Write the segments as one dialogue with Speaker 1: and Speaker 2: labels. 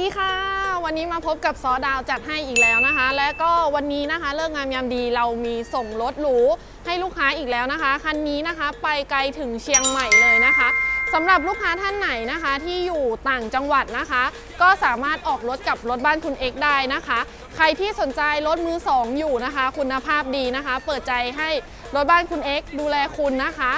Speaker 1: ดีค่ะ วันนี้มาพบกับซอดาวจัดให้อีกแล้วนะคะ และก็วันนี้นะคะเลิกงามยามดีเรามีส่งรถหรูให้ลูกค้าอีกแล้วนะคะคันนี้นะคะไปไกลถึงเชียงใหม่เลยนะคะสำหรับลูกค้าท่านไหนนะคะที่อยู่ต่างจังหวัดนะคะ ก็สามารถออกรถกับรถบ้านคุณเอกได้นะคะ ใครที่สนใจรถมือสองอยู่นะคะ คุณภาพดีนะคะ เปิดใจให้รถบ้านคุณเอกดูแลคุณนะคะ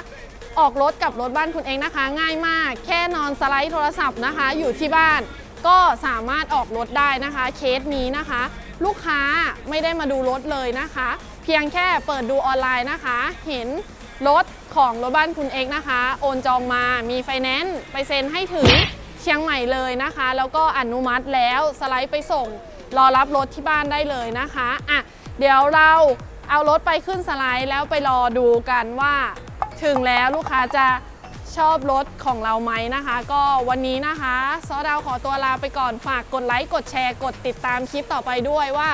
Speaker 1: ออกรถกับรถบ้านคุณเองนะคะ ง่ายมาก แค่นอนสไลด์โทรศัพท์นะคะ อยู่ที่บ้าน ก็สามารถออกรถได้นะคะ เคสนี้นะคะ ลูกค้าไม่ได้มาดูรถเลยนะคะ เพียงแค่เปิดดูออนไลน์นะคะ เห็นรถของรถบ้านคุณเอกนะคะ โอนจองมามีไฟแนนซ์ไปเซ็นให้ถึงเชียงใหม่เลยนะคะ แล้วก็อนุมัติแล้วสไลด์ไปส่งรอรับรถที่บ้านได้เลยนะคะอะเดี๋ยวเราเอารถไปขึ้นสไลด์แล้วไปรอดูกันว่า ถึงแล้วลูกค้าจะ ชอบรถของเราไหมนะคะ ก็วันนี้นะคะซอดาวขอตัวลาไปก่อนฝากกดไลค์กดแชร์กดติดตามคลิปต่อไปด้วยว่า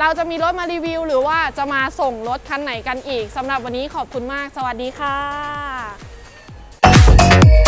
Speaker 1: เราจะมีรถมารีวิว หรือว่าจะมาส่งรถคันไหนกันอีกสำหรับวันนี้ขอบคุณมาก สวัสดีค่ะ